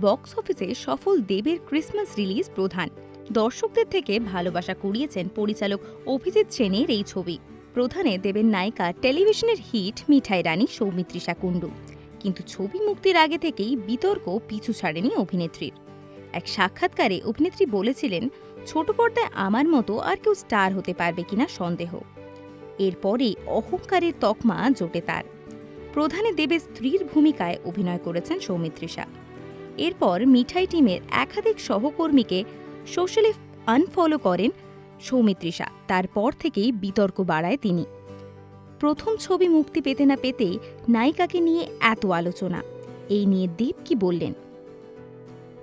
Box অফিসে সফল দেবের ক্রিসমাস রিলিজ প্রধান। দর্শকদের থেকে ভালোবাসা কুড়িয়েছেন পরিচালক অভিজিৎ সেনের এই ছবি। প্রধানে দেবের নায়িকা, টেলিভিশনের হিট মিঠাই রানী সৌমিত্রিষা কুণ্ডু। কিন্তু ছবি মুক্তির আগে থেকেই বিতর্ক পিছু ছাড়েনি অভিনেত্রীর। এক সাক্ষাৎকারে অভিনেত্রী বলেছিলেন, ছোট পর্দায় আমার মতো আর কেউ স্টার হতে পারবে কিনা সন্দেহ। এরপরে অহংকারের তকমা জোটে তার। প্রধানে দেবের স্ত্রীর ভূমিকায় অভিনয় করেছেন সৌমিত্রিষা। এরপর মিঠাই টিমের একাধিক সহকর্মীকে সোশ্যালে আনফলো করেন সৌমিত্রিষা। তারপর থেকেই বিতর্ক বাড়ায় তিনি। প্রথম ছবি মুক্তি পেতে না পেতেই নায়িকাকে নিয়ে এত আলোচনা। এই নিয়ে দীপ কি বললেন?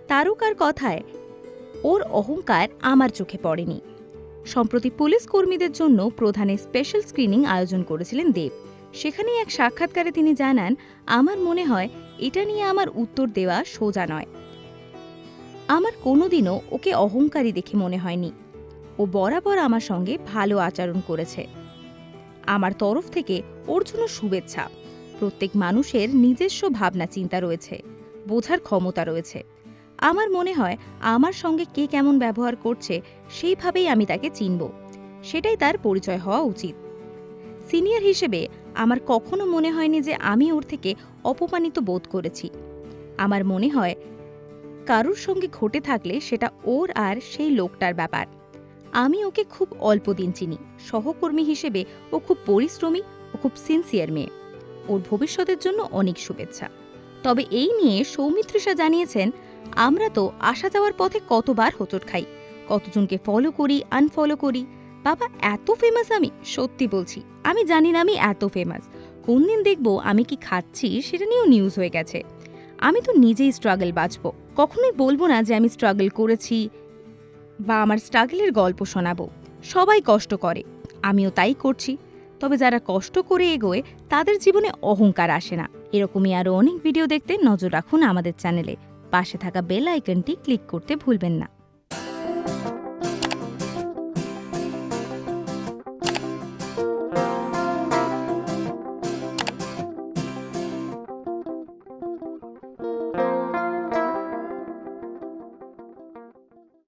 তারকার কথায়, ওর অহংকার আমার চোখে পড়েনি। সম্প্রতি পুলিশ কর্মীদের জন্য প্রধানের স্পেশাল স্ক্রিনিং আয়োজন করেছিলেন দেব সেখানেই এক সাক্ষাৎকারে তিনি জানান, আমার মনে হয় এটা নিয়ে আমার উত্তর দেওয়া সোজা নয়। আমার কোনোদিনও ওকে অহংকারী দেখে মনে হয়নি। ও বরাবর আমার সঙ্গে ভালো আচরণ করেছে। আমার তরফ থেকে ওর জন্য শুভেচ্ছা। প্রত্যেক মানুষের নিজস্ব ভাবনা, চিন্তা রয়েছে, বোঝার ক্ষমতা রয়েছে। আমার মনে হয় আমার সঙ্গে কে কেমন ব্যবহার করছে সেইভাবেই আমি তাকে চিনব। সেটাই তার পরিচয় হওয়া উচিত। সিনিয়র হিসেবে আমার কখনো মনে হয়নি যে আমি ওর থেকে অপমানিত বোধ করেছি। আমার মনে হয়, কারুর সঙ্গে ঘটে থাকলে সেটা ওর আর সেই লোকটার ব্যাপার। আমি ওকে খুব অল্প দিন চিনি, সহকর্মী হিসেবে ও খুব পরিশ্রমী, ও খুব সিনসিয়ার মেয়ে। ওর ভবিষ্যতের জন্য অনেক শুভেচ্ছা। তবে এই নিয়ে সৌমিত্রিষা জানিয়েছেন, আমরা তো আসা যাওয়ার পথে কতবার হোঁচট খাই, কতজনকে ফলো করি আনফলো করি। বাবা, এত ফেমাস আমি, সত্যি বলছি। আমি জানি না আমি এত ফেমাস কোন দিন দেখব আমি কি খাচ্ছি সেটা নিয়েও নিউজ হয়ে গেছে। আমি তো নিজেই স্ট্রাগল বাঁচব। কখনোই বলব না যে আমি স্ট্রাগল করেছি বা আমার স্ট্রাগলের গল্প শোনাবো। সবাই কষ্ট করে, আমিও তাই করছি। তবে যারা কষ্ট করে এগোয়, তাদের জীবনে অহংকার আসে না। এরকমই আরও অনেক ভিডিও দেখতে নজর রাখুন আমাদের চ্যানেলে পাশে থাকা বেল আইকনটি ক্লিক করতে ভুলবেন না।